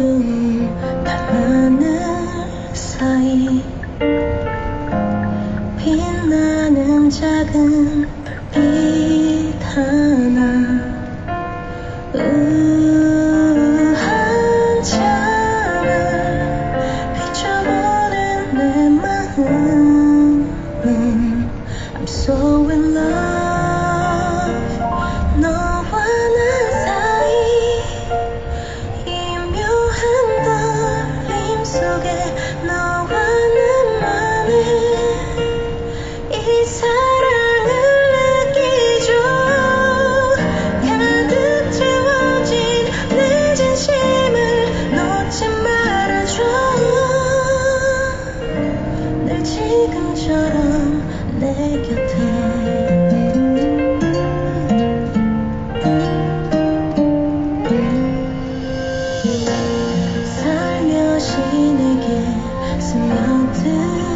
어둠 밤하늘 사이 빛나는 작은 불빛. 살며시 내게 스며들